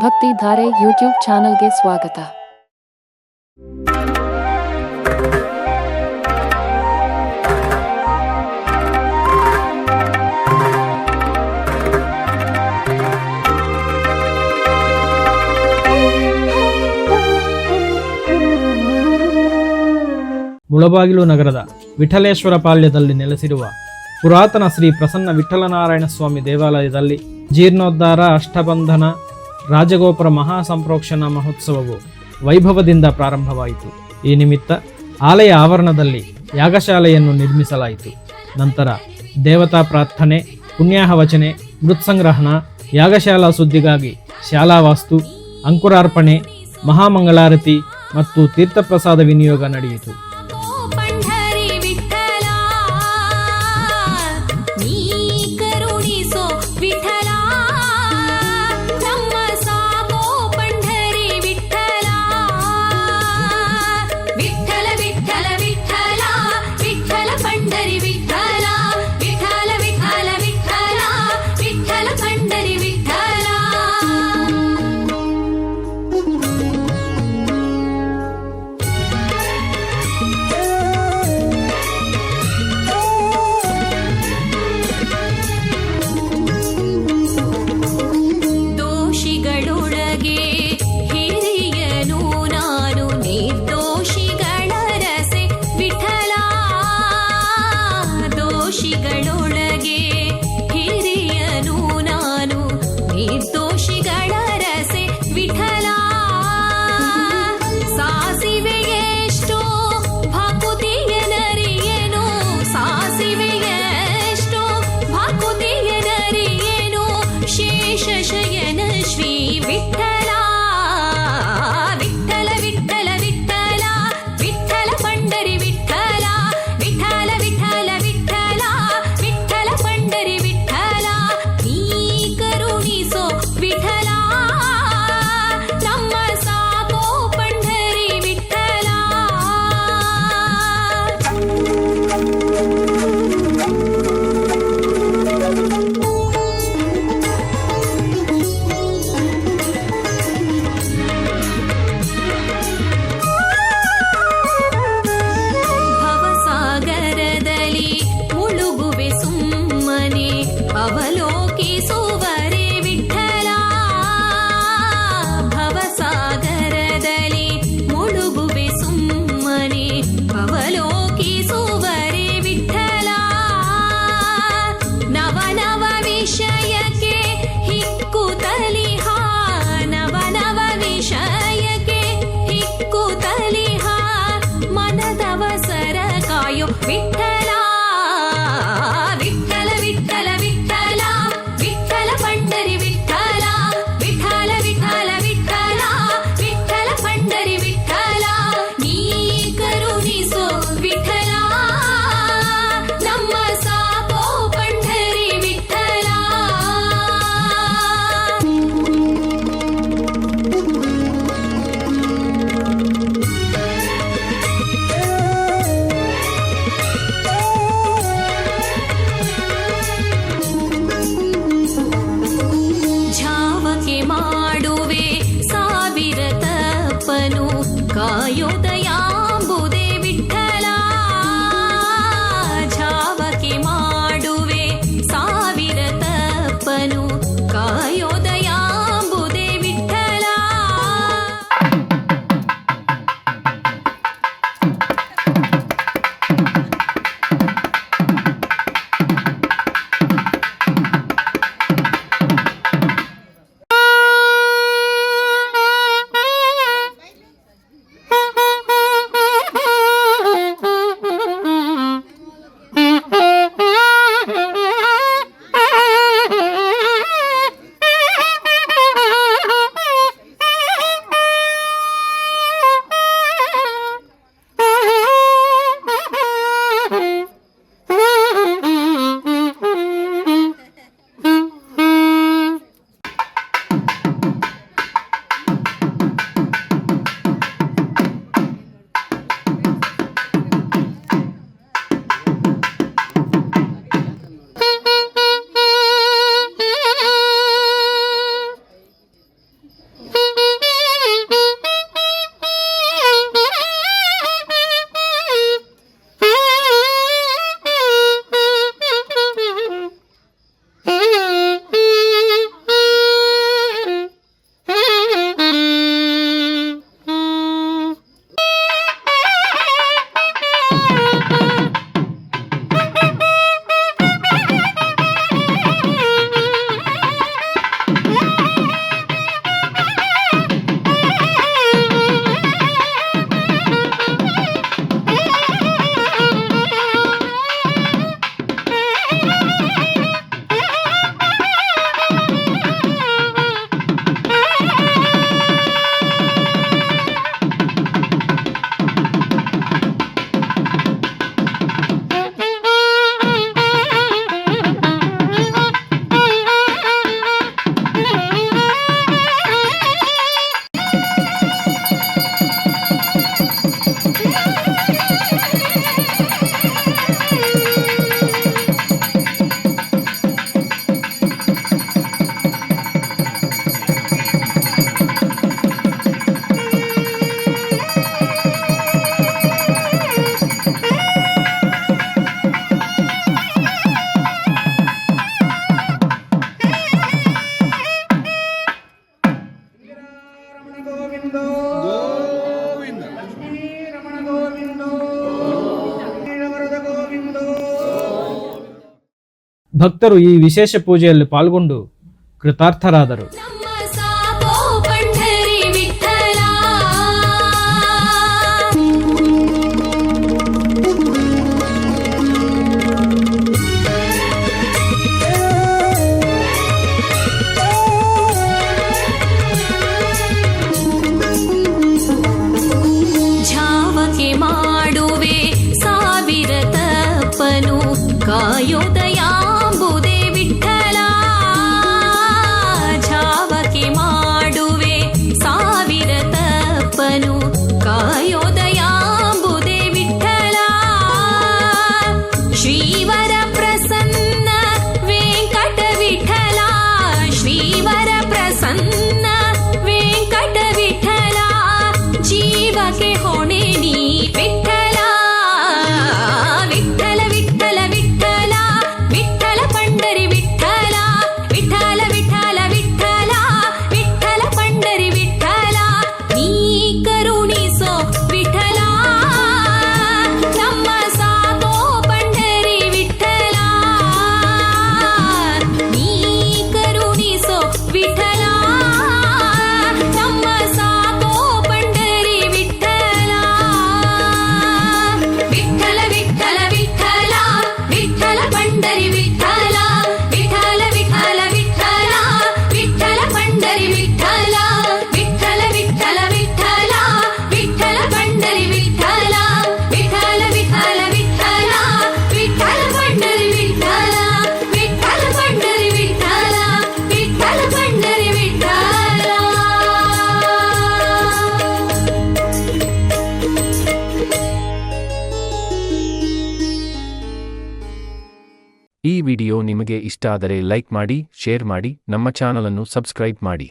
ಭಕ್ತಿ ಧಾರೆ ಯೂಟ್ಯೂಬ್ ಚಾನಲ್ಗೆ ಸ್ವಾಗತ. ಮುಳಬಾಗಿಲು ನಗರದ ವಿಠಲೇಶ್ವರ ಪಾಳ್ಯದಲ್ಲಿ ನೆಲೆಸಿರುವ ಪುರಾತನ ಶ್ರೀ ಪ್ರಸನ್ನ ವಿಠಲನಾರಾಯಣ ಸ್ವಾಮಿ ದೇವಾಲಯದಲ್ಲಿ ಜೀರ್ಣೋದ್ಧಾರ, ಅಷ್ಟಬಂಧನ ರಾಜಗೋಪುರ ಮಹಾಸಂಪ್ರೋಕ್ಷಣ ಮಹೋತ್ಸವವು ವೈಭವದಿಂದ ಪ್ರಾರಂಭವಾಯಿತು. ಈ ನಿಮಿತ್ತ ಆಲಯ ಆವರಣದಲ್ಲಿ ಯಾಗಶಾಲೆಯನ್ನು ನಿರ್ಮಿಸಲಾಯಿತು. ನಂತರ ದೇವತಾ ಪ್ರಾರ್ಥನೆ, ಪುಣ್ಯಾಹವಚನೆ, ಮೃತ್ಸಂಗ್ರಹಣ, ಯಾಗಶಾಲಾ ಸುದ್ದಿಗಾಗಿ ಶಾಲಾವಾಸ್ತು, ಅಂಕುರಾರ್ಪಣೆ, ಮಹಾಮಂಗಳಾರತಿ ಮತ್ತು ತೀರ್ಥಪ್ರಸಾದ ವಿನಿಯೋಗ ನಡೆಯಿತು. ಶ್ರೀ ವಿಠಲ ಭಕ್ತರು ಈ ವಿಶೇಷ ಪೂಜೆಯಲ್ಲಿ ಪಾಲ್ಗೊಂಡು ಕೃತಾರ್ಥರಾದರು. ಮಾಡುವೆ ಸಾವಿರ ಕಾಯೋದಯ ವಿಡಿಯೋ ನಿಮಗೆ ಇಷ್ಟ ಆದರೆ ಲೈಕ್ ಮಾಡಿ ಶೇರ್ ಮಾಡಿ ನಮ್ಮ ಚಾನಲನ್ನು ಸಬ್ಸ್ಕ್ರೈಬ್ ಮಾಡಿ.